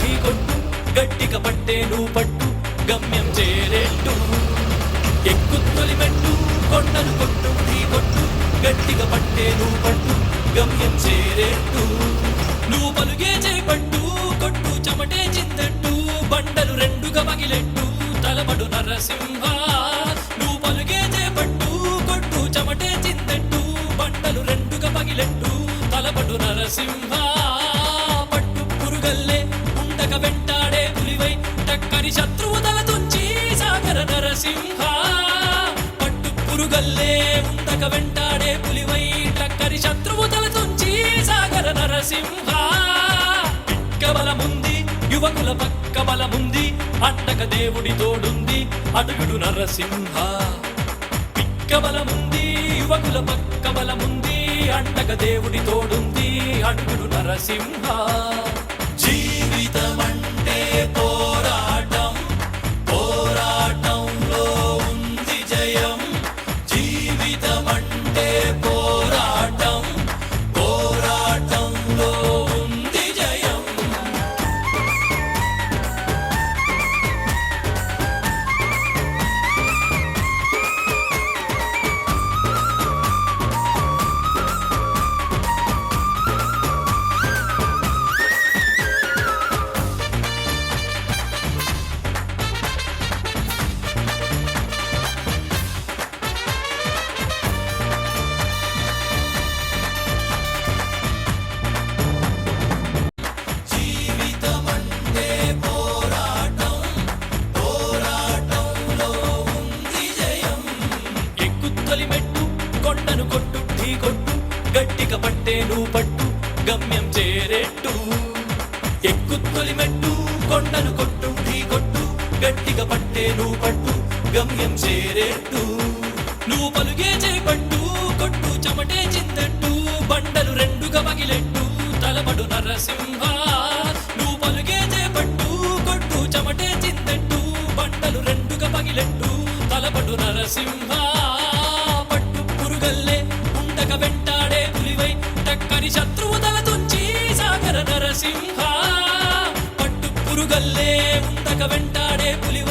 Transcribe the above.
Tea కొట్టు గట్టిక పట్టేను పట్టు గమ్యం చేరేట్టు. ఎక్కు తొలిమెట్టు కొండను కొట్టు ఢీ కొట్టు గట్టిక పట్టేను పట్టు గమ్యం చేరేట్టు. నువ్వు పలుగే చేపట్టు కొట్టు చెమటే చిందట్టు బండలు రెండుగా మగిలెట్టు తలబడు నరసింహ. నువ్వు పలుగే చేపట్టు కొట్టు చెమటే చిందట్టు బండలు రెండుగా మగిలెట్టు తలబడు నరసింహ. కరి శత్రువుదల తుంచి సాగర నరసింహ. పట్టు పురుగల్లే ఉండక వెంటాడే పులివై కరి శత్రువుదల తుంచి సాగర నరసింహ. పిక్క బలముంది యువకుల పక్క బలముంది అట్టక దేవుడి తోడుంది అడుగుడు నరసింహ. పిక్క బలముంది యువకుల పక్క బలముంది అండక దేవుడి తోడుంది అడుగుడు నరసింహ. గట్టిక పట్టే నువ్వు పట్టు గమ్యం చేరేట్టు. ఎక్కు మెట్టు కొండను కొట్టు ఢీ కొట్టు. గట్టిక పట్టే నువ్వు పట్టు గమ్యం చేరేట్టు. నువ్వు పలుగే చేపట్టు కొట్టు చెమటే చిందట్టు. బండలు రెండుగా పగిలెట్టు తలబడు నరసింహ. నువ్వు పలుగే చేపట్టు కొట్టు చెమటే చిందట్టు. బండలు రెండుగా పగిలెట్టు తలబడు నరసింహ. నరసింహ పట్టు పురుగల్లే ఉండక వెంటాడే పులివ